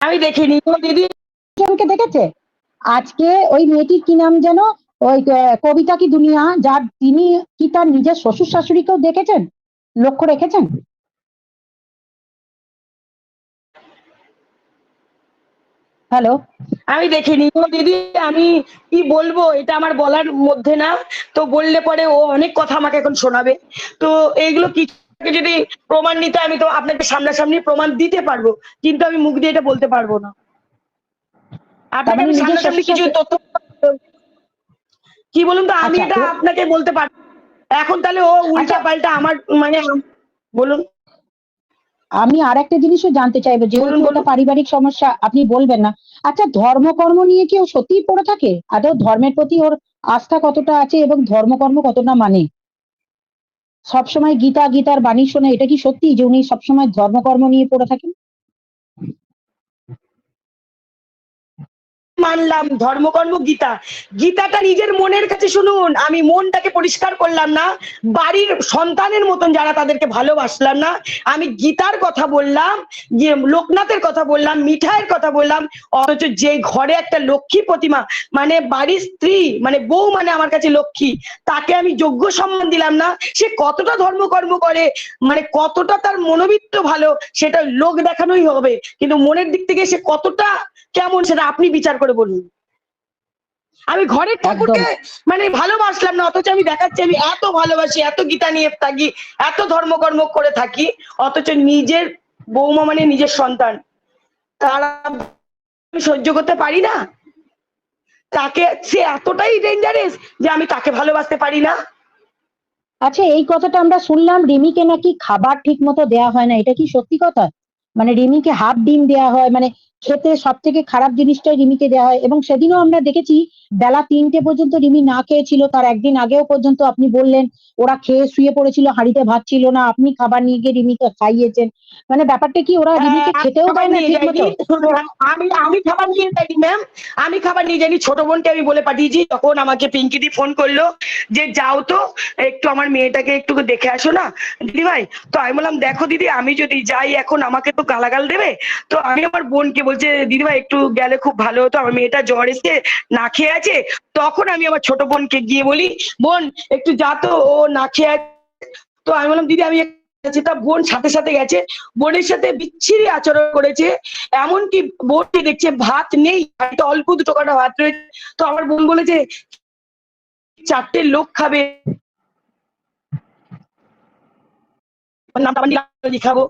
আমি দেখিনি। দিদি জনকে দেখেছে? আজকে ওই মেয়েটির কি নাম যেন? ওই কবিতা কি দুনিয়া যার তিনি কি তার নিজের শ্বশুর শাশুড়িকেও দেখেছেন? লক্ষ্য রেখেছেন? হ্যালো? আমি দেখিনি। দিদি আমি কি বলব? এটা আমার বলার মধ্যে না। তো বললে পরে ও অনেক কথা আমাকে এখন শোনাবে। তো এইগুলো কিছু যদি প্রমাণ নিতে আমি তো আপনাকে সামনাসামনি প্রমাণ দিতে পারব কিন্তু আমি মুখ দিয়ে এটা বলতে পারব না। আপনাকে আমি সামনাসামনি কিছু তথ্য কি বলুন তো আমি আচ্ছা, এটা আপনাকে বলতে পারব এখন তাহলে ও উল্টা আচ্ছা। পাল্টা আমার মানে বলুন। আমি আর একটা জিনিসও জানতে চাইব যেহেতু বলুন, ওটা পারিবারিক সমস্যা আপনি বলবেন না। আচ্ছা ধর্মকর্ম নিয়ে কি ও সত্যিই পড়ে থাকে? আদৌ ধর্মের প্রতি ওর আস্থা কতটা আছে এবং ধর্মকর্ম কতটা মানে? সবসময় গীতা, গীতার বাণী শোনে এটা কি সত্যি যে উনি সবসময় ধর্মকর্ম নিয়ে পড়ে থাকেন? মানলাম ধর্মকর্ম গীতা। গীতাটা নিজের মনের কাছে শুনুন, আমি মনটাকে পরিষ্কার করলাম না, বাড়ির সন্তানের মতন যারা তাদেরকে ভালোবাসলাম না, আমি গীতার কথা বললাম, যে লোকনাথের কথা বললাম, মিঠাইয়ের কথা বললাম, অথচ যে ঘরে একটা লক্ষ্মী প্রতিমা মানে বাড়ির স্ত্রী মানে বউ মানে আমার কাছে লক্ষ্মী, তাকে আমি যোগ্য সম্মান দিলাম না, সে কতটা ধর্মকর্ম করে মানে কতটা তার মনোবিত্ত ভালো, সেটা লোক দেখানোই হবে, কিন্তু মনের দিক থেকে সে কতটা কেমন, সেটা আপনি বিচার বলুন আমি ঘরের ঠাকুরকে মানে ভালোবাসলাম না অথচ আমি দেখাচ্ছি আমি এত ভালোবাসি এত গীতা নিয়ে থাকি এত ধর্মকর্ম করে থাকি অথচ নিজের বৌমা মানে নিজের সন্তান। তারা আমি সহ্য করতে পারি না। তাকে সে এতটাই ডেঞ্জারেস যে আমি তাকে ভালোবাসতে পারি না। আচ্ছা এই কথাটা আমরা শুনলাম রিমিকে নাকি খাবার ঠিক মতো দেওয়া হয় না এটা কি সত্যি কথা? মানে রিমিকে হাফ ডিম দেওয়া হয় মানে খেতে সব থেকে খারাপ জিনিসটাই রিমিকে দেওয়া হয়। এবং সেদিনও আমরা দেখেছি বেলা তিনটে পর্যন্ত রিমি না খেয়েছিল তার একদিন আগেও পর্যন্ত আপনি বললেন ওরা খেয়ে শুয়ে পড়েছিল হাঁড়িতে ভাত ছিল না আপনি খাবার নিয়ে গিয়ে রিমিকে খাইয়েছেন। মানে ব্যাপারটা কি ওরা রিমিকে হ্যাঁ, খেতেও খাবার দেয় না মতো? আমি আমি খাবার নিয়ে যাইনি ম্যাম আমি খাবার নিয়ে যাইনি ছোট বোনকে আমি বলে পাঠিয়েছি তখন আমাকে পিঙ্কি দি ফোন করল যে যাও তো একটু আমার মেয়েটাকে একটু দেখে আসো না দিদি ভাই তো আমি বললাম দেখো দিদি আমি যদি যাই এখন আমাকে তো গালাগাল দেবে? তো আমি আমার বোনকে বলছে দিদি ভাই একটু গেলে খুব ভালো হতো। আমার মেয়েটা জ্বর এসে না খেয়ে আছে? তখন আমি আমার ছোট বোনকে গিয়ে বলি বোন একটু যা তো ও না খেয়ে আছে। তো আমি বললাম দিদি আমি বোন সাথে সাথে গেছে। বোনের সাথে বিচ্ছিরি আচরণ করেছে। এমনকি বোনকে দেখছে ভাত নেই অল্প দুটো কটা ভাত রয়েছে। তো আমার বোন বলেছে চারটে লোক খাবে। নামটা নিলাম, লিখাবো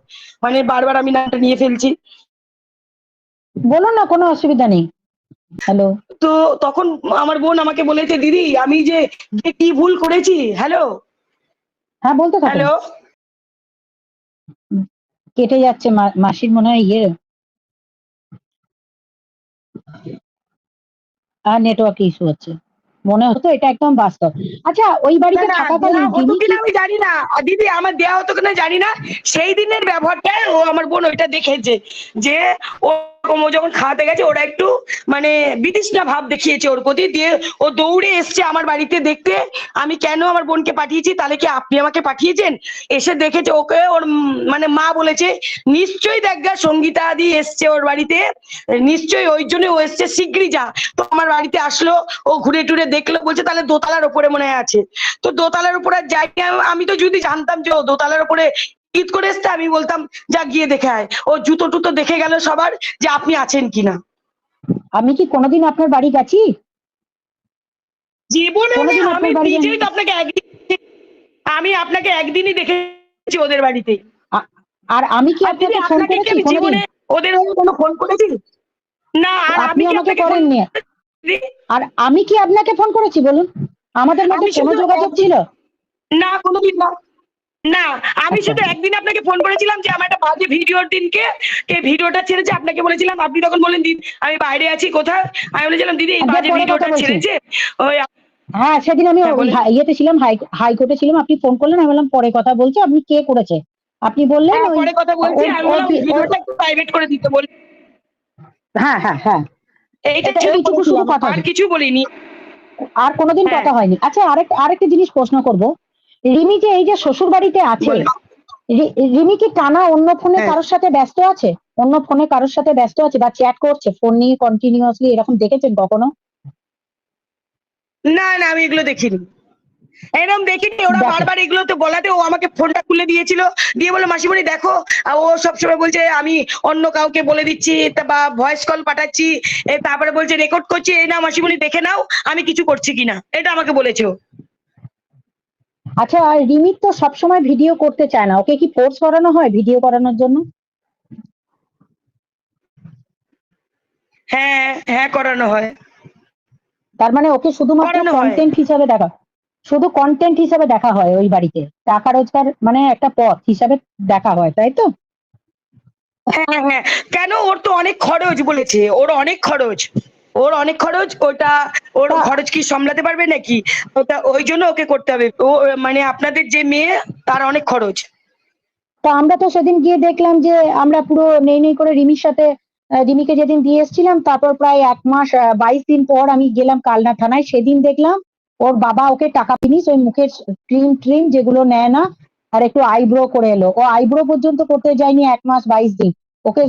মানে বারবার আমি নামটা নিয়ে ফেলছি। বলুন না কোনো অসুবিধা নেই। হ্যালো তো তখন আমার বোন আমাকে বলেছে দিদি আমি যে কি ভুল করেছি? হ্যালো হ্যাঁ বলতে থাকুন হ্যালো কেটে যাচ্ছে মাসির মনে হয় ইয়ে। আর নেটওয়ার্ক ইস্যু হচ্ছে। মনে হতো এটা একদম বাস্তব। আচ্ছা ওই বাড়িতে থাকাকালীন কিনা কি- আমি জানি না। আর দিদি আমার দেয়া হতো কিনা জানি না। সেই দিনের ব্যবহারটা ও আমার বোন ওইটা দেখেছে যে ও ও যখন খাওয়াতে গেছে, ওরা একটু মানে বিতৃষ্ণা ভাব দেখিয়েছে ওর প্রতি। দিয়ে ও দৌড়ে এসছে আমার বাড়িতে দেখতে। আমি কেন আমার বোনকে পাঠিয়েছি? তাহলে কি আপনি আমাকে পাঠিয়েছেন? এসে দেখেছে ওকে, ওর মানে মা বলেছে, নিশ্চয়ই দেখা সঙ্গীতা আদি এসছে ওর বাড়িতে। নিশ্চয়ই ওই জন্য ও এসছে, শিগগিরই যা। তো আমার বাড়িতে আসলো, ও ঘুরে টুরে দেখল, বলছে, তাহলে দোতলার ওপরে মনে আছে। তো দোতলার উপরে যাই আমি তো যদি জানতাম যে ও দোতলার উপরে ঈদ করে এসছে আমি বলতাম যা গিয়ে দেখে আয়। ও জুতো টুতো দেখে গেল সবার যে আপনি আছেন কিনা। আমি কি কোনোদিন আপনার বাড়ি গেছি? জীবনে আমি- নিজেই তো আপনাকে একদিন আমি আপনাকে একদিনই দেখেছি ওদের বাড়িতে। আর আমি কি আপনাকে ফোন করেছি জীবনে ওদের কোনো ফোন করেছি? না আর আপনি আমি আমাকে করেননি। আর আমি কি আপনাকে ফোন করেছি বলুন? আমাদের মধ্যে কোনো যোগাযোগ ছিল? না কোনোদিন না। না আমি আচ্ছা। শুধু একদিন আপনাকে ফোন করেছিলাম যে আমার একটা বাজে ভিডিওর দিনকে এই ভিডিওটা ছেড়েছে আপনাকে বলেছিলাম আপনি তখন বলেন দিদি আমি বাইরে আছি কোথায়? আমি বলেছিলাম দিদি এই আচ্ছা, বাজে ভিডিওটা ছেড়েছে? ওই হ্যাঁ সেদিন আমি হ্যাঁ, ইয়েতে ছিলাম হাইকোর্টে ছিলাম আপনি ফোন করলেন আমি বললাম পরে কথা বলছি আপনি কে করেছে? আপনি বললেন হ্যাঁ, পরে কথা বলছি আমি বললাম ভিডিওটা প্রাইভেট করে দিতে বলি হ্যাঁ হ্যাঁ হ্যাঁ। এইটা এইটুকু শুধু কথা আর কিছু বলিনি। আর কোনোদিন হ্যাঁ। কথা হয়নি। আচ্ছা আরেক আরেকটা জিনিস প্রশ্ন করব। রিমি যে এই যে শ্বশুর বাড়িতে আছে। রিমি কি টানা অন্য ফোনে হ্যাঁ। কারোর সাথে ব্যস্ত আছে অন্য ফোনে কারোর সাথে ব্যস্ত আছে বা চ্যাট করছে ফোন নিয়ে কন্টিনিউয়াসলি এরকম দেখেছেন কখনো না না আমি এগুলো দেখিনি এরকম দেখিনি ওরা বারবার এগুলো তো বলাতে ও আমাকে ফোনটা খুলে দিয়েছিল দিয়ে বলে মাসিমণি দেখো ও সবসময় বলছে আমি অন্য কাউকে বলে দিচ্ছি বা ভয়েস কল পাঠাচ্ছি তারপরে বলছে রেকর্ড করছি এই না মাসিমণি দেখে নাও আমি কিছু করছি কিনা এটা আমাকে বলেছে। আচ্ছা আর রিমিত তো সবসময় ভিডিও করতে চায় না। ওকে কি ফোর্স করানো হয় ভিডিও করানোর জন্য? হ্যাঁ হ্যাঁ করানো হয়। তার মানে ওকে শুধুমাত্র কন্টেন্ট হিসাবে দেখা শুধু কন্টেন্ট হিসাবে দেখা হয় ওই বাড়িতে। টাকা রোজগার মানে একটা পথ হিসাবে দেখা হয় তাই তো? হ্যাঁ হ্যাঁ। কেন? ওর তো অনেক খরচ বলেছে। ওর অনেক খরচ। ওর অনেক খরচ ওটা ওর খরচ কি সামলাতে পারবে নাকি? ওটা ওই জন্য ওকে করতে হবে। ও মানে আপনাদের যে মেয়ে তার অনেক খরচ। তো আমরা তো সেদিন গিয়ে দেখলাম যে আমরা পুরো নেই নেই করে রিমির সাথে রিমিকে যেদিন দিয়ে এসেছিলাম তারপর প্রায় এক মাস বাইশ দিন পর আমি গেলাম কালনা থানায়। সেদিন দেখলাম ওর বাবা ওকে টাকা ফিনিস ওই মুখের ক্রিম ট্রিম যেগুলো নেয় না আর একটু আইব্রো করে এলো। ও আইব্রো পর্যন্ত করতে যায়নি এক মাস বাইশ দিন। ওকে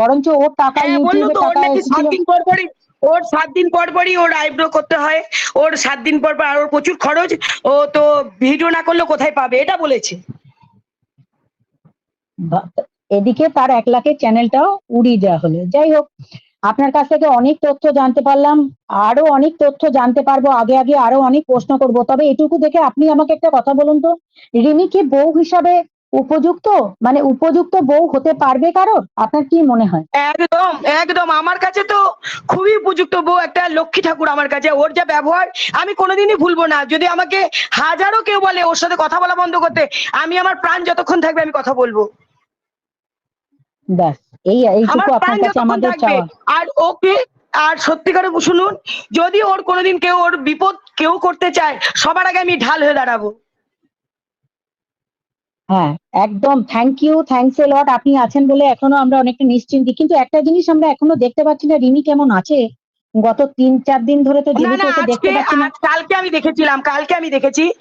বরঞ্চ ওর টাকা হ্যাঁ ইউটিউবে টাকা ওর সাত দিন পর পরই ওর আইব্রো করতে হয়। ওর সাত দিন পর পর আর ওর প্রচুর খরচ। ও তো ভিডিও না করলে কোথায় পাবে, এটা বলেছে। এদিকে তার এক লাখের চ্যানেলটাও উড়িয়ে দেওয়া হলো। যাই হোক, আপনার কাছ থেকে অনেক তথ্য জানতে পারলাম। আরও অনেক তথ্য জানতে পারব, আগে আগে আরও অনেক প্রশ্ন করব। তবে এটুকু দেখে আপনি আমাকে একটা কথা বলুন তো। রিমি কি বউ হিসাবে উপযুক্ত? মানে উপযুক্ত বউ হতে পারবে কারোর? আপনার কি মনে হয়? একদম একদম। আমার কাছে তো খুবই উপযুক্ত বউ একটা লক্ষ্মী ঠাকুর আমার কাছে। ওর যা ব্যবহার আমি কোনোদিনই ভুলবো না। যদি আমাকে হাজারো কেউ বলে ওর সাথে কথা বলা বন্ধ করতে আমি আমার প্রাণ যতক্ষণ থাকবে আমি কথা বলব। ব্যাস এই এইটুকু আপনার কাছে আমাদের চাওয়া। আর ওকে আর সত্যিকারে শুনুন যদি ওর কোনোদিন কেউ ওর বিপদ কেউ করতে চায় সবার আগে আমি ঢাল হয়ে দাঁড়াবো। হ্যাঁ একদম। Thank you thanks a lot আপনি আছেন বলে এখনও আমরা অনেকটা নিশ্চিন্তি। কিন্তু একটা জিনিস আমরা এখনও দেখতে পাচ্ছি না রিমি কেমন আছে? গত তিন চার দিন ধরে তো না রিমিকে না ওকে দেখতে আজকে পাচ্ছি না। আজ- কালকে আমি দেখেছিলাম কালকে আমি দেখেছি।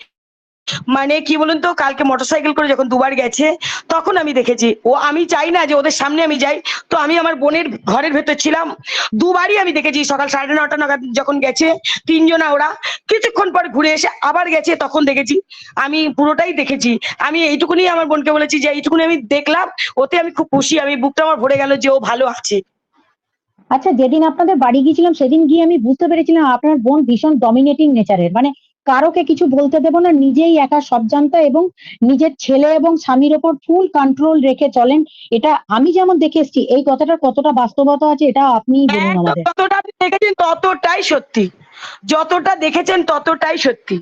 মানে কি বলুন তো, কালকে মোটরসাইকেল করে যখন দুবার গেছে, তখন আমি দেখেছি। ও, আমি চাই না যে ওদের সামনে আমি যাই। তো আমি আমার বোনের ঘরের ভেতর ছিলাম। দুবারই আমি দেখেছি সকাল সাড়ে নটা নাগাদ যখন গেছে, তিনজনা ওরা। কিছুক্ষণ পর ঘুরে এসে আবার গেছে, তখন দেখেছি। আমি পুরোটাই দেখেছি। আমি এইটুকুনি আমার বোনকে বলেছি যে, এইটুকুনি আমি দেখলাম। ওতে আমি খুব খুশি। আমি বুকটা আমার ভরে গেল যে ও ভালো আছে। আচ্ছা যেদিন আপনাদের বাড়ি গিয়েছিলাম, সেদিন গিয়ে আমি বুঝতে পেরেছিলাম আপনার বোন ভীষণ ডমিনেটিং নেচারের মানে কারোকে কিছু বলতে দেবো না নিজেই একা সব জানতা এবং নিজের ছেলে এবং স্বামীর ওপর ফুল কন্ট্রোল রেখে চলেন। এটা আমি যেমন দেখে এসেছি এই কথাটার কতটা বাস্তবতা আছে এটা আপনিই বলুন আমাদের। যতটা আপনি দেখেছেন ততটাই সত্যি। যতটা দেখেছেন ততটাই সত্যি।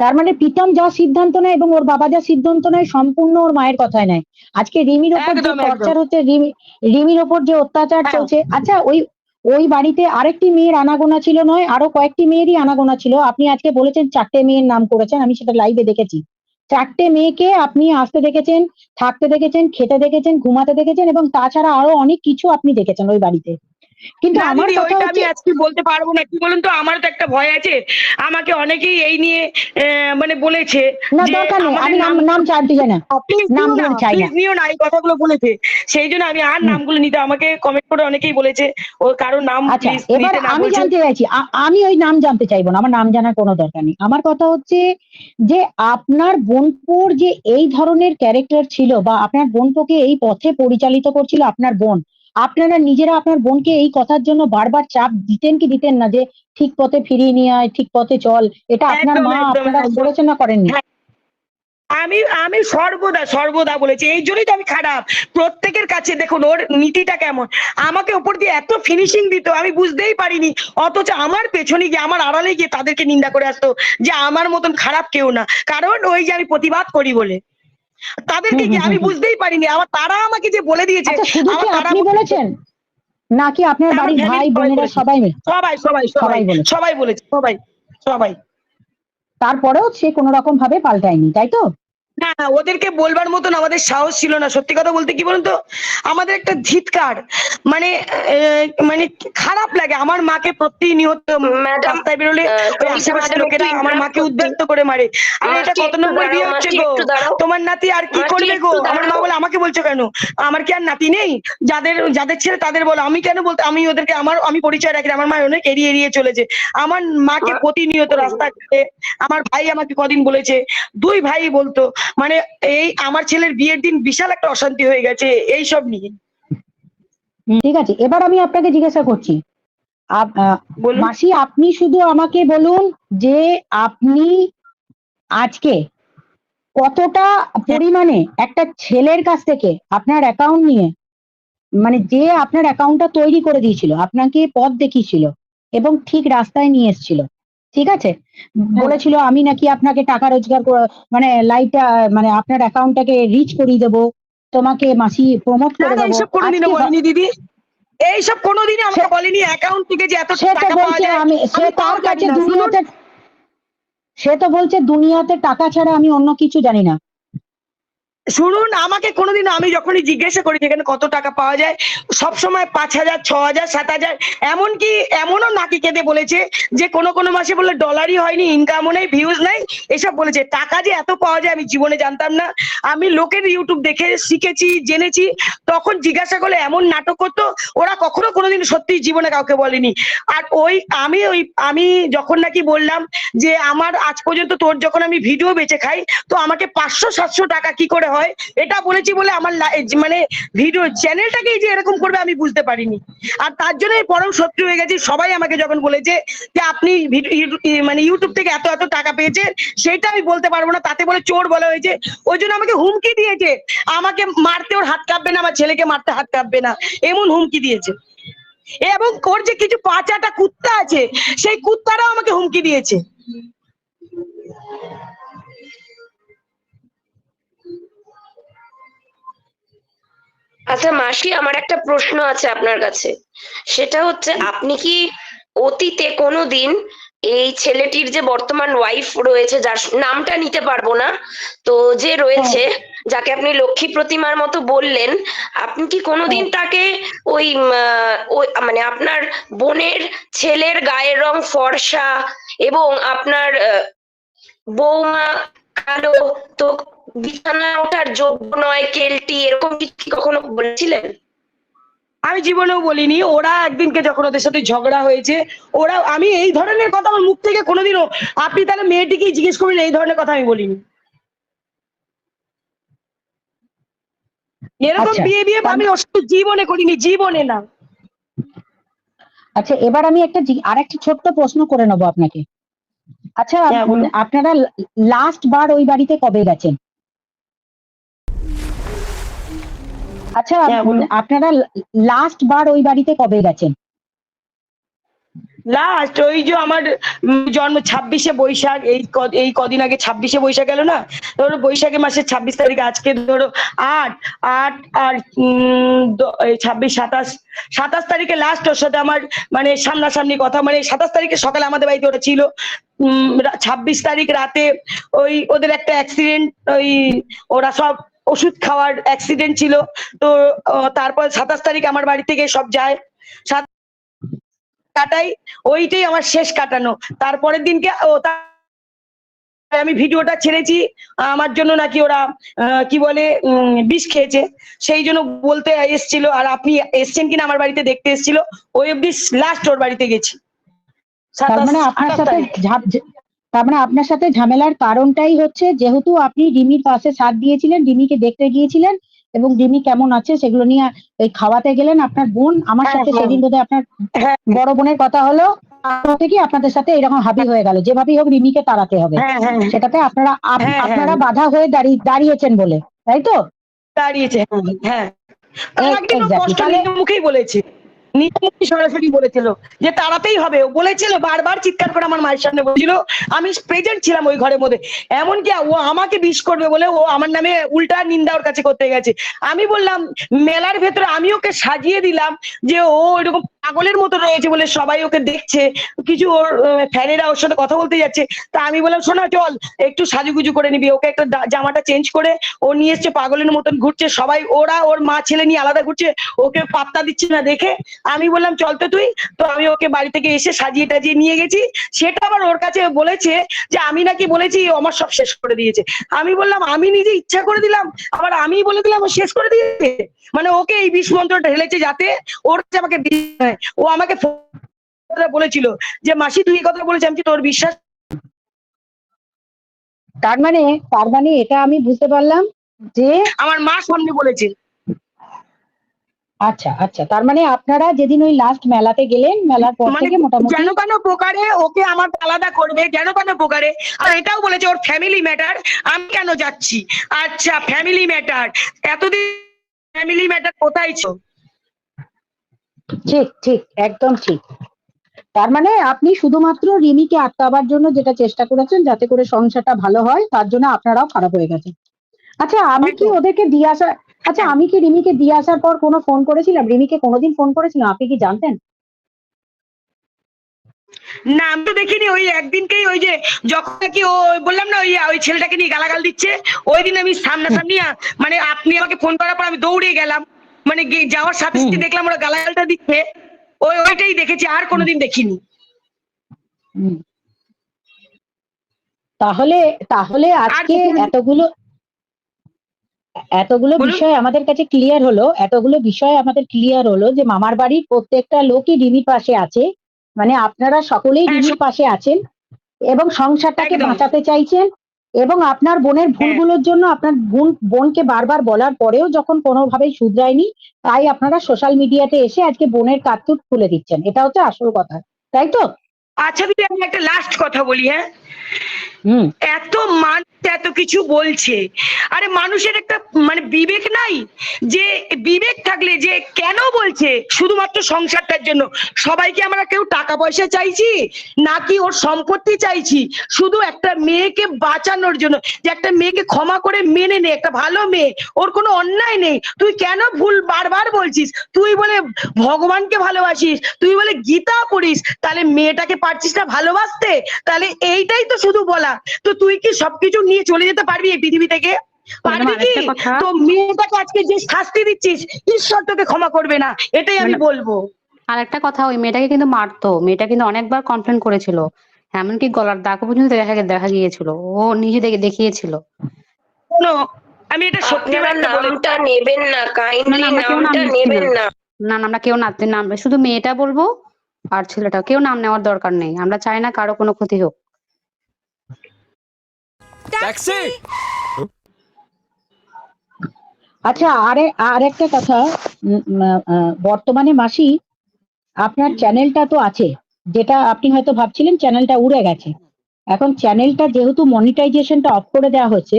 তার মানে প্রীতম যা সিদ্ধান্ত নেয় এবং ওর বাবা যা সিদ্ধান্ত নেয় সম্পূর্ণ ওর মায়ের কথায় নেয়। আজকে রিমির ওপর যে। টর্চার হচ্ছে রিমি রিমির ওপর যে অত্যাচার হ্যাঁ। চলছে আচ্ছা ওই ওই বাড়িতে আরেকটি মেয়ের আনাগোনা ছিল নয়, আরও কয়েকটি মেয়েরই আনাগোনা ছিল। আপনি আজকে বলেছেন চারটে মেয়ের নাম করেছেন, আমি সেটা লাইভে দেখেছি। চারটে মেয়েকে আপনি আসতে দেখেছেন, থাকতে দেখেছেন, খেতে দেখেছেন, ঘুমাতে দেখেছেন এবং তাছাড়া আরও অনেক কিছু আপনি দেখেছেন ওই বাড়িতে। কিন্তু আমার কথা আমি আজকে বলতে পারব না। কি বলুন তো? আমারও তো একটা ভয় আছে। আমাকে অনেকেই এই নিয়ে মানে বলেছে না দরকার নেই। আমি নাম নাম- নাম জানতে চাই না। নাম নিও চাই না। নিও না এই কথাগুলো বলেছে। সেই জন্য আমি আর নামগুলো নিতে আমাকে কমেন্ট করে অনেকেই বলেছে ও কারও নাম আচ্ছা প্লিজ এবার নিতে না আমি জানতে চাইছি আমি ওই নাম জানতে চাইব না আমার নাম জানার কোনো দরকার নেই। আমার কথা হচ্ছে যে আপনার বোনপুর যে এই ধরনের ক্যারেক্টার ছিল বা আপনার বোনপোকে এই পথে পরিচালিত করছিল আপনার বোন আপনারা নিজেরা আপনার বোনকে এই কথার জন্য বারবার চাপ দিতেন কি দিতেন না যে ঠিক পথে ফিরিয়ে নিয়ে আয় ঠিক পথে চল। এটা আপনার মা আপনারা। করেছেন না করেননি। হ্যাঁ, আমি আমি সর্বদা সর্বদা বলেছি এই জন্যই তো আমি খারাপ। প্রত্যেকের কাছে দেখুন ওর নীতিটা কেমন। আমাকে উপর দিয়ে এত ফিনিশিং দিত আমি বুঝতেই পারিনি। অথচ আমার পেছনে গিয়ে আমার আড়ালে গিয়ে তাদেরকে নিন্দা করে আসতো যে আমার মতন খারাপ কেউ না। কারণ ওই যে আমি প্রতিবাদ করি বলে। তাদেরকে কি আমি বুঝতেই পারিনি। আমার তারা আমাকে যে বলে দিয়েছে আচ্ছা আমার তারা আপনি বলেছেন? নাকি আপনার বাড়ির ভাই সবাই বোনেরা সবাই মিলে? সবাই সবাই সবাই। সবাই বলেছে সবাই সবাই। তারপরেও সে কোনো রকম ভাবে পাল্টায়নি তাই তো? না ওদেরকে বলবার মতন আমাদের সাহস ছিল না। সত্যি কথা বলতে কি বলুন তো? আমাদের একটা ধিৎকার মানে মানে খারাপ লাগে। আমার মাকে প্রতিনিয়ত রাস্তায় বেরোলে ওই আশেপাশের লোকেরা আমার মাকে করছি। করে মারে। আরে এটা কত নম্বর বিয়ে হচ্ছে গো? তোমার নাতি আর কি করবে গো? আমার মা বলে আমাকে বলছো কেন? আমার কি আর নাতি নেই? যাদের যাদের ছেলে তাদের বলো। আমি কেন বলতে আমি ওদেরকে আমার আমি পরিচয় রাখি আমার মা অনেক এড়িয়ে এড়িয়ে চলেছে। আমার মাকে প্রতিনিয়ত রাস্তাঘাটে আমার ভাই আমাকে কদিন বলেছে দুই ভাই বলতো মানে এই আমার ছেলের বিয়ের দিন বিশাল একটা অশান্তি হয়ে গেছে এই সব নিয়ে। ঠিক আছে এবার আমি আপনাকে জিজ্ঞাসা করছি। মাসি আপনি শুধু আমাকে বলুন যে আপনি আজকে কতটা পরিমাণে একটা ছেলের কাছ থেকে আপনার অ্যাকাউন্ট নিয়ে মানে যে আপনার অ্যাকাউন্টটা তৈরি করে দিয়েছিল আপনাকে পথ দেখিয়েছিল এবং ঠিক রাস্তায় নিয়ে এসেছিল ঠিক আছে? বলেছিল আমি নাকি আপনাকে টাকা রোজগার করে- মানে লাইটটা মানে আপনার অ্যাকাউন্টটাকে রিচ করিয়ে দেবো তোমাকে মাসি প্রমোট করে দেবো। এইসব কোনোদিনও আজকে দিদি। এইসব কোনোদিনই আমাকে বলেনি অ্যাকাউন্ট থেকে যে এত টাকা পাওয়া যায় আমি সে তার কাছে দুনিয়াতে সে তো বলছে দুনিয়াতে টাকা ছাড়া আমি অন্য কিছু জানি না। শুনুন, আমাকে কোনোদিন আমি যখনই জিজ্ঞাসা করি এখানে কত টাকা পাওয়া যায় সব সময় পাঁচ হাজার, ছ হাজার, সাত হাজার, এমনকি এমনও নাকি কেঁদে বলেছে যে কোনো কোনো মাসে বললে ডলারই হয়নি ইনকামও নেই ভিউজ নেই, এসব বলেছে। টাকা যে এত পাওয়া যায় আমি জীবনে জানতাম না। আমি লোকের ইউটিউব দেখে শিখেছি, জেনেছি, তখন জিজ্ঞাসা করলে এমন নাটক করতো, ওরা কখনো কোনোদিন সত্যি জীবনে কাউকে বলেনি। আর ওই, আমি ওই, আমি যখন নাকি বললাম যে আমার আজ পর্যন্ত তোর যখন আমি ভিডিও বেচে খাই, তো আমাকে পাঁচশো, সাতশো টাকা কি করে হয়, এটা বলেছি বলে আমার মানে ভিডিও চ্যানেলটাকেই যে এরকম করবে আমি বুঝতে পারিনি। আর তার জন্যই পরম শত্রু হয়ে গেছি। সবাই আমাকে যখন বলেছে যে আপনি মানে ইউটিউব থেকে এত এত টাকা পেয়েছেন সেটা আমি বলতে পারব না। তাতে বলে চোর বলা হয়েছে। ওই জন্য আমাকে হুমকি দিয়েছে। আমাকে মারতে ওর হাত কাঁপবে না, আমার ছেলেকে মারতে হাত কাঁপবে না। এমন হুমকি দিয়েছে। এবং ওর যে কিছু পাঁচাটা কুত্তা আছে, সেই কুত্তারাও আমাকে হুমকি দিয়েছে। আচ্ছা মাসি আমার একটা প্রশ্ন আছে আপনার কাছে। সেটা হচ্ছে আপনি কি অতীতে কোনোদিন এই ছেলেটির যে বর্তমান ওয়াইফ রয়েছে যার নামটা নিতে পারব না তো যে রয়েছে যাকে আপনি লক্ষ্মী প্রতিমার মতো বললেন আপনি কি কোনোদিন তাকে ওই ওই মানে আপনার বোনের ছেলের গায়ের রং ফর্সা এবং আপনার বৌমা কালো তো বিছানায় ওঠার যোগ্য নয় কেলটি এরকম কি কখনো বলেছিলেন? আমি জীবনেও বলিনি। ওরা একদিনকে যখন ওদের সাথে ঝগড়া হয়েছে ওরা আমি এই ধরনের কথা আমার মুখ থেকে কোনোদিনও আপনি তাহলে মেয়েটিকেই জিজ্ঞেস করবেন এই ধরনের কথা আমি বলিনি। এরকম আচ্ছা, বিয়ে বিয়ে আমি ওর সাথে জীবনে করিনি জীবনে না। আচ্ছা এবার আমি একটা আর একটা ছোট্ট প্রশ্ন করে নেব আপনাকে। আচ্ছা হ্যাঁ, বলুন। আপনারা লাস্ট বার ওই বাড়িতে কবে গেছেন? আচ্ছা হ্যাঁ, আপনারা লাস্ট বার ওই বাড়িতে কবে গেছেন? লাস্ট ওই যে আমার জন্ম ছাব্বিশে বৈশাখ এই এই কদিন আগে ছাব্বিশে বৈশাখ গেল না? ধরো বৈশাখে মাসের ছাব্বিশ তারিখ আজকে ধরো আট আট আর ছাব্বিশ সাতাশ সাতাশ তারিখে লাস্ট ওর সাথে আমার মানে সামনাসামনি কথা মানে সাতাশ তারিখে সকালে আমাদের বাড়িতে ওরা ছিল। উম, ছাব্বিশ তারিখ রাতে ওই ওদের একটা অ্যাক্সিডেন্ট ওই ওরা সব ওষুধ খাওয়ার অ্যাক্সিডেন্ট ছিল। তো তারপর সাতাশ তারিখ আমার বাড়ি থেকে সব যায়। সাত কাটাই ওইটাই আমার শেষ কাটানো। তারপরের দিনকে ও আমি ভিডিওটা ছেড়েছি। আমার জন্য নাকি ওরা কি বলে উম, বিষ খেয়েছে। সেই জন্য বলতে এসছিল আর আপনি এসছেন কিনা আমার বাড়িতে দেখতে এসছিল। ওই অব্দি লাস্ট ওর বাড়িতে গেছি। মানে সাথে তার মানে আপনার সাথে ঝামেলার কারণটাই হচ্ছে যেহেতু আপনি রিমির পাশে সাথ দিয়েছিলেন রিমিকে দেখতে গিয়েছিলেন এবং রিমি কেমন আছে সেগুলো নিয়ে ওই খাওয়াতে গেলেন আপনার বোন। আমার হ্যাঁ, সাথে হ্যাঁ। সেদিন বোধহয় আপনার হ্যাঁ। বড় বোনের কথা হলো থেকে আপনাদের সাথে এরকম হাবি হয়ে গেল। যেভাবেই হোক রিমিকে তাড়াতে হবে। হ্যাঁ হ্যাঁ সেটাতে আপনারা আপ- হ্যাঁ, হ্যাঁ। আপনারা বাধা হয়ে দাঁড়িয়ে দাঁড়িয়েছেন বলে তাই তো? দাঁড়িয়েছে হ্যাঁ, হ্যাঁ মুখেই বলেছে। নিজের সরাসরি বলেছিল যে তাড়াতেই হবে। ও বলেছিল, বারবার চিৎকার করে আমার মায়ের সামনে বলেছিল, আমি প্রেজেন্ট ছিলাম ওই ঘরের মধ্যে। এমনকি ও আমাকে বিষ করবে বলে ও আমার নামে উল্টা নিন্দা ওর কাছে করতে গেছে। আমি বললাম, মেলার ভেতরে আমি ওকে সাজিয়ে দিলাম যে ও এরকম পাগলের মতো রয়েছে বলে সবাই ওকে দেখছে। কিছু ওর ফ্যানেরা ওর সাথে কথা বলতে যাচ্ছে। তা আমি বললাম, শোনা, চল, একটু সাজুগুজু করে নিবি। ওকে একটা জামাটা চেঞ্জ করে ও নিয়ে এসছে, পাগলের মতন ঘুরছে। সবাই, ওরা ওর মা ছেলে নিয়ে আলাদা ঘুরছে। ওকে পাত্তা দিচ্ছে না দেখে। আমি বললাম, চল তো তুই। তো আমি ওকে বাড়ি থেকে এসে সাজিয়ে টাজিয়ে নিয়ে গেছি। সেটা আবার ওর কাছে বলেছে যে, আমি নাকি বলেছি আমার সব শেষ করে দিয়েছে। আমি বললাম, আমি নিজে ইচ্ছা করে দিলাম। আবার আমি বলে দিলাম, ও শেষ করে দিয়েছে? মানে ওকে এই বিষ মন্ত্রটা ঢেলেছে যাতে ওর কাছে আমাকে ও আমাকে বলেছিল যে মাসি তুই কথা বলেছি আমি তোর বিশ্বাস তার মানে তার মানে এটা আমি বুঝতে পারলাম যে আমার মা সামনে বলেছে। আচ্ছা আচ্ছা তার মানে আপনারা যেদিন ওই লাস্ট মেলাতে গেলেন মেলার পর মানে থেকে মোটামুটি যেন কেন প্রকারে ওকে আমার আলাদা করবে যেন কেন প্রকারে? আর এটাও বলেছে ওর ফ্যামিলি ম্যাটার আমি কেন যাচ্ছি? আচ্ছা ফ্যামিলি ম্যাটার এতদিন ফ্যামিলি ম্যাটার কোথায় ছিল? ঠিক ঠিক একদম ঠিক। তার মানে আপনি শুধুমাত্র রিমিকে আটকাবার জন্য যেটা চেষ্টা করেছেন যাতে করে সংসারটা ভালো হয় তার জন্য আপনারাও খারাপ হয়ে গেছে আচ্ছা আমি কি ওদেরকে দিয়ে আসা আচ্ছা আমি কি রিমিকে দিয়ে আসার পর কোনো ফোন করেছিলাম? রিমিকে কোনোদিন ফোন করেছিলাম আপনি কি জানতেন? না আমি তো দেখিনি। ওই একদিনকেই ওই যে যখন নাকি ও বললাম না ওই ওই ছেলেটাকে নিয়ে গালাগাল দিচ্ছে ওই দিন আমি সামনাসামনি মানে আপনি আমাকে ফোন করার পর আমি দৌড়ে গেলাম। মানে যাওয়ার সাথে সাথে দেখলাম ওরা গালাগালটা দিচ্ছে। ওই ওইটাই দেখেছি আর কোনোদিন দেখিনি। তাহলে তাহলে আজকে এতগুলো এতগুলো বিষয় আমাদের কাছে ক্লিয়ার হলো এতগুলো বিষয় আমাদের ক্লিয়ার হলো যে মামার বাড়ির প্রত্যেকটা লোকই রিমির পাশে আছে। মানে আপনারা সকলেই হ্যাঁ, পাশে আছেন এবং সংসারটাকে বাঁচাতে চাইছেন এবং আপনার বোনের ভুলগুলোর জন্য আপনার বোন বোনকে বারবার বলার পরেও যখন কোনোভাবেই শুধরায়নি তাই আপনারা সোশ্যাল মিডিয়াতে এসে আজকে বোনের কাতুট খুলে দিচ্ছেন। এটা হচ্ছে আসল কথা। তাই তো? আচ্ছা দিদি আমি একটা লাস্ট কথা বলি হ্যাঁ? এত মানুষ এত কিছু বলছে। আরে মানুষের একটা মানে বিবেক নাই যে বিবেক থাকলে যে কেন বলছে শুধুমাত্র সংসারটার জন্য? সবাইকে আমরা কেউ টাকা পয়সা চাইছি? নাকি ওর সম্পত্তি চাইছি? শুধু একটা মেয়েকে বাঁচানোর জন্য। যে একটা মেয়েকে ক্ষমা করে মেনে নে, একটা ভালো মেয়ে। ওর কোনো অন্যায় নেই। তুই কেন ভুল বারবার বলছিস? তুই বলে ভগবানকে ভালোবাসিস। তুই বলে গীতা পড়িস। তাহলে মেয়েটাকে পারছিস না ভালোবাসতে? তাহলে এইটাই তো শুধু বলা। তো তুই কি সবকিছু নিয়ে চলে যেতে পারবি এই পৃথিবী থেকে? পারবি কি? তো মেয়েটাকে আজকে যে শাস্তি দিচ্ছিস ঈশ্বর তোকে ক্ষমা করবে না। এটাই আমি বলব। আর একটা কথা ওই মেয়েটাকে কিন্তু মারতো। মেয়েটা কিন্তু অনেকবার কমপ্লেন করেছিল। এমনকি গলার দাগ পর্যন্ত দেখা দেখা গিয়েছিল। ও নিজে দেখে দেখিয়েছিল। শোনো আমি এটা সত্যি নামটা নেবেন না কাইন্ডলি না, আমরা কেউ নামটা নেবেন না। না। না না আমরা কেউ নাম শুধু মেয়েটা বলব আর ছেলেটা। কেউ নাম নেওয়ার দরকার নেই। আমরা চাই না কারও কোনো ক্ষতি হোক। ট্যাক্সি আচ্ছা আরে আর একটা কথা বর্তমানে মাসি আপনার চ্যানেলটা তো আছে যেটা আপনি হয়তো ভাবছিলেন চ্যানেলটা উড়ে গেছে। এখন চ্যানেলটা যেহেতু মনিটাইজেশনটা অফ করে দেওয়া হয়েছে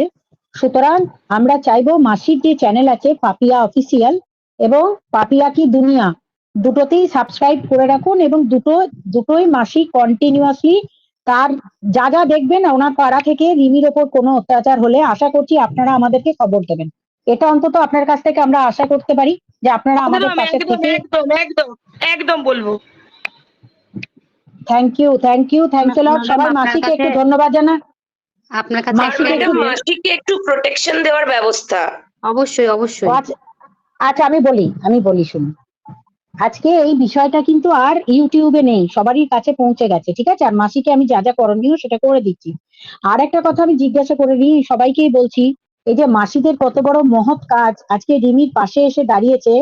সুতরাং আমরা চাইব মাসির যে চ্যানেল আছে পাপিয়া অফিসিয়াল এবং পাপিয়া কি দুনিয়া দুটোতেই সাবস্ক্রাইব করে রাখুন এবং দুটো দুটোই মাসি কন্টিনিউয়াসলি তার যা যা দেখবেন ওনার পাড়া থেকে রিমির ওপর কোনো অত্যাচার হলে আশা করছি আপনারা আমাদেরকে খবর দেবেন। এটা অন্তত আপনার কাছ থেকে আমরা আশা করতে পারি যে আপনারা আমাদের পাশে একদম থেকে একদম একদম একদম বলব। Thank you thank you thank you lot সবাই মাসিকে একটু ধন্যবাদ জানা আপনার কাছে মাসিকে একটু- প্রোটেকশন দেওয়ার ব্যবস্থা। অবশ্যই অবশ্যই। আচ্ছা আচ্ছা আমি বলি আমি বলি শুনুন। আজকে এই বিষয়টা কিন্তু আর ইউটিউবে নেই, সবারই কাছে পৌঁছে গেছে, ঠিক আছে? আর মাসিকে আমি যা যা করণীয় সেটা করে দিচ্ছি। আর একটা কথা আমি জিজ্ঞাসা করে নিই, সবাইকেই বলছি, এই যে মাসিদের কত বড় মহৎ কাজ, আজকে রিমির পাশে এসে দাঁড়িয়েছে,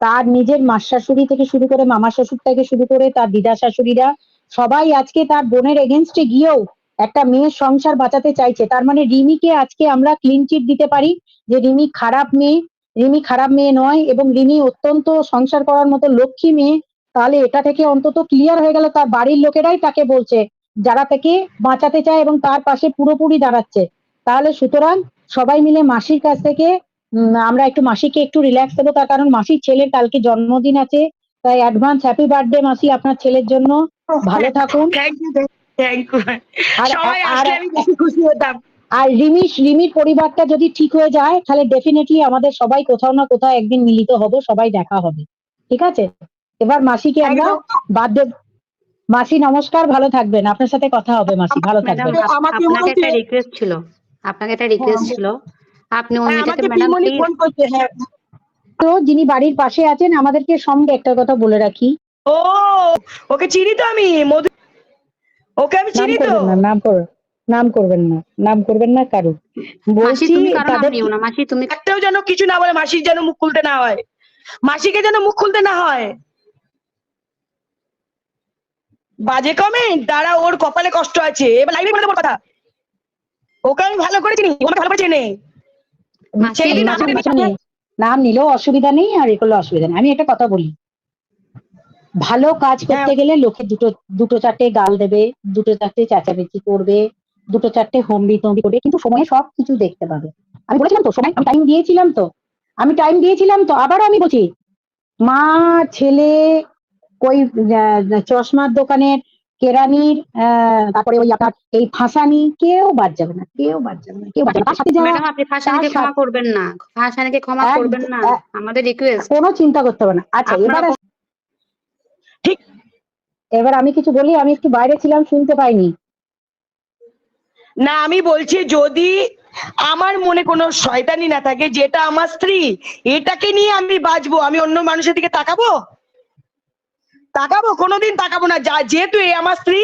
তার নিজের মাস শাশুড়ি থেকে শুরু করে মামা শ্বশুর থেকে শুরু করে তার দিদা শাশুড়িরা, সবাই আজকে তার বোনের এগেনস্টে গিয়েও একটা মেয়ের সংসার বাঁচাতে চাইছে। তার মানে রিমিকে আজকে আমরা ক্লিন চিট দিতে পারি যে রিমি খারাপ মেয়ে রিমি খারাপ মেয়ে নয় এবং রিমি অত্যন্ত সংসার করার মতো লক্ষ্মী মেয়ে তাহলে এটা থেকে অন্তত ক্লিয়ার হয়ে গেল তার বাড়ির লোকেরাই তাকে বলছে যারা তাকে বাঁচাতে চায় এবং তার পাশে পুরোপুরি দাঁড়াচ্ছে। তাহলে সুতরাং সবাই মিলে মাসির কাছ থেকে আমরা একটু মাসিকে একটু রিল্যাক্স দেবো তার কারণ মাসির ছেলের কালকে জন্মদিন আছে তাই অ্যাডভান্স হ্যাপি বার্থডে মাসি আপনার ছেলের জন্য। ভালো থাকুন। থ্যাংক ইউ থ্যাংক ইউ আর সবাই আর- রিমি রিমির পরিবারটা যদি ঠিক হয়ে যায় তাহলে ডেফিনেটলি আমাদের সবাই কোথাও না কোথাও একদিন মিলিত হব সবাই দেখা হবে। ঠিক আছে? এবার মাসিকে আমরা বাদ দেব মাসি নমস্কার ভালো থাকবেন। আপনার সাথে কথা হবে মাসি। ভালো থাকবেন। আমাকে আপনাকে একটা রিকোয়েস্ট ছিল। আপনাকে একটা রিকোয়েস্ট ছিল। আপনি ওই হ্যাঁ, মেয়েটাকে ম্যাডাম ফোন করছে হ্যাঁ। তো যিনি বাড়ির পাশে আছেন আমাদেরকে সঙ্গে একটা কথা বলে রাখি। ও ওকে চিনি তো আমি মধু ওকে আমি চিনি তো। নাম কর নাম করবেন না নাম করবেন না কারও বলছি তাদের মাসি তুমি একটাও যেন কিছু না বলে মাসির যেন মুখ খুলতে না হয়। মাসিকে যেন মুখ খুলতে না হয়। বাজে কমেন্ট তারা ওর কপালে কষ্ট আছে। এবার লাইভে বলে কথা। ওকে আমি ভালো করে চিনি ও আমাকে ভালো করে চেনে। নাম নিলেও অসুবিধা নেই আর এ করলেও অসুবিধা নেই। আমি একটা কথা বলি। ভালো কাজ করতে হ্যাঁ। গেলে লোকে দুটো দুটো চারটে গাল দেবে দুটো চারটে চেঁচামেচি করবে। দুটো চারটে হম্বি তম্বি করে কিন্তু সময়ে সব কিছু দেখতে পাবে। আমি বলেছিলাম তো সময় আমি টাইম দিয়েছিলাম তো। আমি টাইম দিয়েছিলাম তো আবারও আমি বলছি মা ছেলে ওই চশমার দোকানের কেরানির তারপরে ওই আপনার এই ফাঁসানি কেউ বাদ যাবে না কেউ বাদ যাবে না কেউ বাদ যাবে তার সাথে ম্যাডাম আপনি ফাঁসানিকে ক্ষমা করবেন না। ফাঁসানিকে ক্ষমা করবেন না। আমাদের রিকোয়েস্ট কোনো চিন্তা করতে হবে না। আচ্ছা এবার ঠিক। এবার আমি কিছু বলি আমি একটু বাইরে ছিলাম শুনতে পাইনি। না আমি বলছি যদি আমার মনে কোনো শয়তানি না থাকে যেটা আমার স্ত্রী এটাকে নিয়ে আমি বাঁচবো আমি অন্য মানুষের দিকে তাকাবো? তাকাবো? কোনোদিন তাকাবো না। যা যেহেতু এ আমার স্ত্রী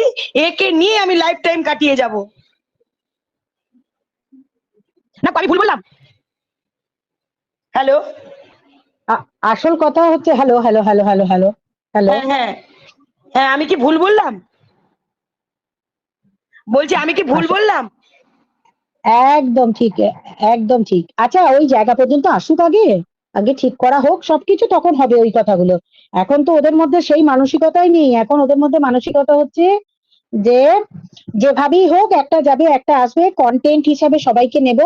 একে নিয়ে আমি লাইফ টাইম কাটিয়ে যাব। না আমি ভুল বললাম? হ্যালো আসল কথা হচ্ছে hello hello hello hello hello hello হ্যাঁ হ্যাঁ। হ্যাঁ আমি কি ভুল বললাম? বলছি আমি কি ভুল বললাম? একদম ঠিক একদম ঠিক। আচ্ছা ওই জায়গা পর্যন্ত আসুক আগে আগে ঠিক করা হোক সবকিছু তখন হবে ওই কথাগুলো। এখন তো ওদের মধ্যে সেই মানসিকতাই নেই। এখন ওদের মধ্যে মানসিকতা হচ্ছে যে যেভাবেই হোক একটা যাবে একটা আসবে কন্টেন্ট হিসাবে সবাইকে নেব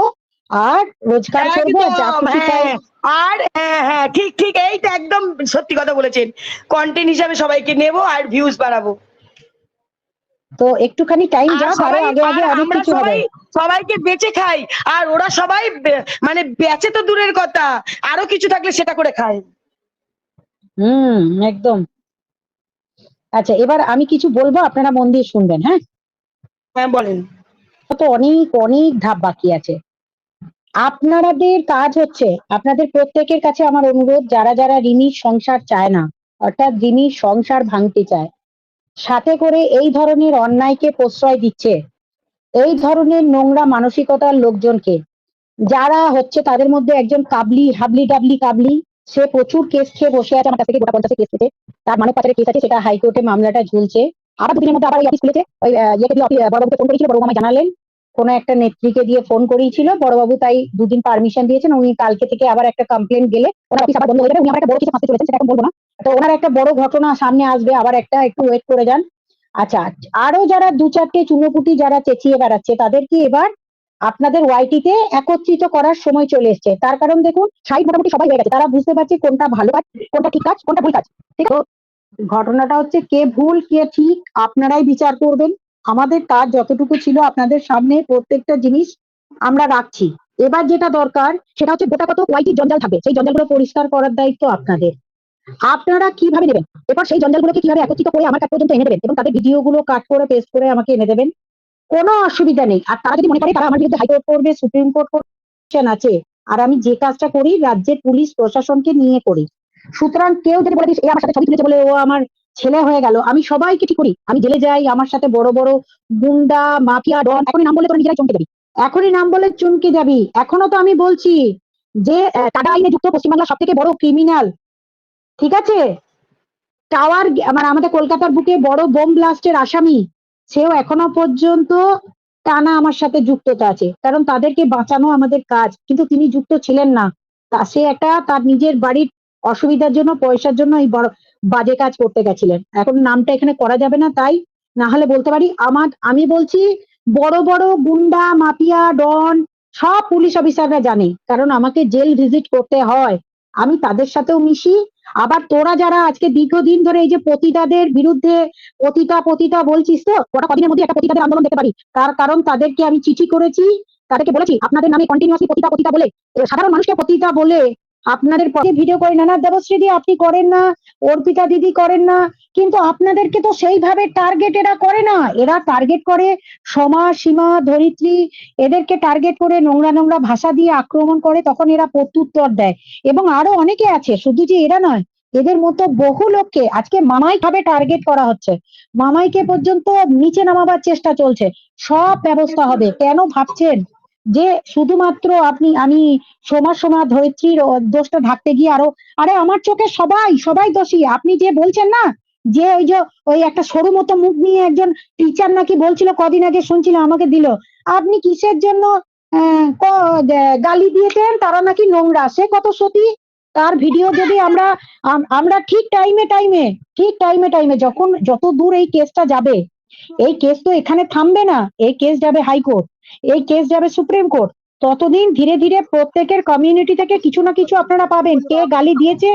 আর রোজগার করব আর যা একদম খুশি তাই। হ্যাঁ আর হ্যাঁ হ্যাঁ ঠিক ঠিক এইটা একদম সত্যি কথা বলেছেন। কন্টেন্ট হিসাবে সবাইকে নেব আর ভিউজ বাড়াবো। তো একটুখানি টাইম যাক আরও আগে আগে আর অনেক কিছু হবে। সবাইকে বেঁচে খাই। আর ওরা সবাই মানে বেঁচে তো দূরের কথা। আরও কিছু থাকলে সেটা করে খায়। হুম একদম। আচ্ছা এবার আমি কিছু বলব আপনারা মন দিয়ে শুনবেন হ্যাঁ? হ্যাঁ বলেন। তো অনেক অনেক ধাপ বাকি আছে। আপনাদের কাজ হচ্ছে আপনাদের প্রত্যেকের কাছে আমার অনুরোধ যারা যারা রিমির সংসার চায় না অর্থাৎ রিমির সংসার ভাঙতে চায় সাথে করে এই ধরনের অন্যায়কে প্রশ্রয় দিচ্ছে। এই ধরনের নোংরা মানসিকতার লোকজনকে। যারা হচ্ছে তাদের মধ্যে একজন কাবলি, হাবলি ডাবলি কাবলি, সে প্রচুর কেস খেয়ে বসে আছে আমার কাছ থেকে, গোটা পঞ্চাশে কেস খেয়েছে তার মানব পাচারের কেস আছে, সেটা হাইকোর্টে মামলাটা ঝুলছে। আবার দুদিনের মধ্যে আবার অফিস খুলেছে। ওই ইয়েকে বড়বাবুকে ফোন করেছিল, বড়বাবু জানালেন। কোনো একটা নেত্রীকে দিয়ে ফোন করিয়েছিল, বড়বাবু তাই দুদিন পারমিশন দিয়েছেন, উনি কালকে থেকে আবার একটা কমপ্লেন গেলে, ওনার অফিস আবার বন্ধ হয়ে যাবে, উনি আবার একটা বড় কিছু ফাঁসতে চলেছেন সেটা এখন বলব না। তো ওনার একটা বড় ঘটনা সামনে আসবে, আবার একটা একটু ওয়েট করে যান। আচ্ছা আরও যারা দু চারটে চুনোপুটি যারা চেঁচিয়ে বেড়াচ্ছে, তাদেরকে এবার আপনাদের ওয়াইটিতে একত্রিত করার সময় চলে এসেছে। তার কারণ দেখুন সাইড মোটামুটি সবাই হয়ে গেছে। তারা বুঝতে পারছে কোনটা ভালো কাজ, কোনটা ঠিক কাজ, কোনটা ভুল কাজ। ঠিক ঘটনাটা হচ্ছে কে ভুল, কে ঠিক, আপনারাই বিচার করবেন। আমাদের কাজ যতটুকু ছিল আপনাদের সামনে, প্রত্যেকটা জিনিস আমরা রাখছি। এবার যেটা দরকার, সেটা হচ্ছে গোটা কত ওয়াইটি জঞ্জাল থাকবে। সেই জঞ্জালগুলো পরিষ্কার করার দায়িত্ব আপনাদের। আপনারা কীভাবে নেবেন? এবার সেই জঞ্জালগুলোকে কীভাবে একত্রিত করে আমার কাছ পর্যন্ত এনে দেবেন? এবং তাদের ভিডিওগুলো কাট করে পেস্ট করে আমাকে এনে দেবেন? কোনো অসুবিধা নেই। আর তারা যদি মনে করে তারা আমার বিরুদ্ধে হাইকোর্ট করবে সুপ্রিম কোর্ট করবে আছে, আর আমি যে কাজটা করি, রাজ্যের পুলিশ প্রশাসনকে নিয়ে করি। সুতরাং কেউ যদি বলে দিস এ আমার সাথে ছবি তুলেছে বলে ও আমার ছেলে হয়ে গেল, আমি সবাইকে ঠিক করি। আমি জেলে যাই, আমার সাথে বড় বড় গুন্ডা, মাফিয়া, ডন, এখনই নাম বলে তোরা নিজেরাই চমকে যাবি। এখনই নাম বলে চমকে যাবি। এখনও তো আমি বলছি যে কাদা আইনে যুক্ত পশ্চিমবাংলার সব থেকে বড় ক্রিমিনাল ঠিক আছে? টাওয়ার মানে আমাদের কলকাতার বুকে বড় বোম ব্লাস্টের আসামি, সেও এখনও পর্যন্ত টানা আমার সাথে যুক্ততা আছে। কারণ তাদেরকে বাঁচানো আমাদের কাজ, কিন্তু তিনি যুক্ত ছিলেন না। তা সে একটা তার নিজের বাড়ির অসুবিধার জন্য, পয়সার জন্য এই বড়, বাজে কাজ করতে গেছিলেন। এখন নামটা এখানে করা যাবে না, তাই না হলে বলতে পারি, আমার, আমি বলছি, বড় বড় গুন্ডা, মাফিয়া, ডন, সব পুলিশ অফিসাররা জানে। কারণ আমাকে জেল ভিজিট করতে হয়। আমি তাদের সাথেও মিশি আবার তোরা যারা আজকে দীর্ঘদিন ধরে এই যে পতিতাদের বিরুদ্ধে পতিতা পতিতা বলছিস তো ওটা কদিনের মধ্যে একটা পতিতাদের আন্দোলন দেখতে পারি। তার কারণ তাদেরকে আমি চিঠি করেছি, তাদেরকে বলেছি, আপনাদের নামে কন্টিনিউসলি পতিতা পতিতা বলে সাধারণ মানুষকে পতিতা বলে আপনাদের পক্ষে ভিডিও করে না না দেবশ্রী দি আপনি করেন না, অর্পিতা দিদি করেন না, কিন্তু আপনাদেরকে তো সেইভাবে টার্গেট এরা করে না। এরা টার্গেট করে সমাজ সীমা, ধরিত্রী, এদেরকে টার্গেট করে নোংরা নোংরা ভাষা দিয়ে আক্রমণ করে, তখন এরা প্রত্যুত্তর দেয়। এবং আরও অনেকে আছে, শুধু যে এরা নয়, এদের মতো বহু লোককে আজকে মামাই ভাবে টার্গেট করা হচ্ছে। মামাইকে পর্যন্ত নিচে নামাবার চেষ্টা চলছে। সব ব্যবস্থা হবে। কেন ভাবছেন? যে শুধুমাত্র আপনি, আমি সমাজ সমাজ ধরিত্রীর দোষটা ঢাকতে গিয়ে আরও, আরে আমার চোখে সবাই সবাই দোষী। আপনি যে বলছেন না, যে ওই যে, ওই একটা সরু মতো মুখ নিয়ে একজন টিচার নাকি বলছিল, কদিন আগে শুনছিল, আমাকে দিল। আপনি কিসের জন্য গালি দিয়েছেন? তারা নাকি নোংরা। সে কত সতী? তার ভিডিও যদি আমরা আমরা ঠিক টাইমে টাইমে ঠিক টাইমে টাইমে যখন, যত দূর এই কেসটা যাবে, এই কেস তো এখানে থামবে না, এই কেস যাবে হাইকোর্ট এই কেস যাবে সুপ্রিম কোর্ট ততদিন ধীরে ধীরে প্রত্যেকের কমিউনিটি থেকে কিছু না কিছু আপনারা পাবেন। কে গালি দিয়েছে?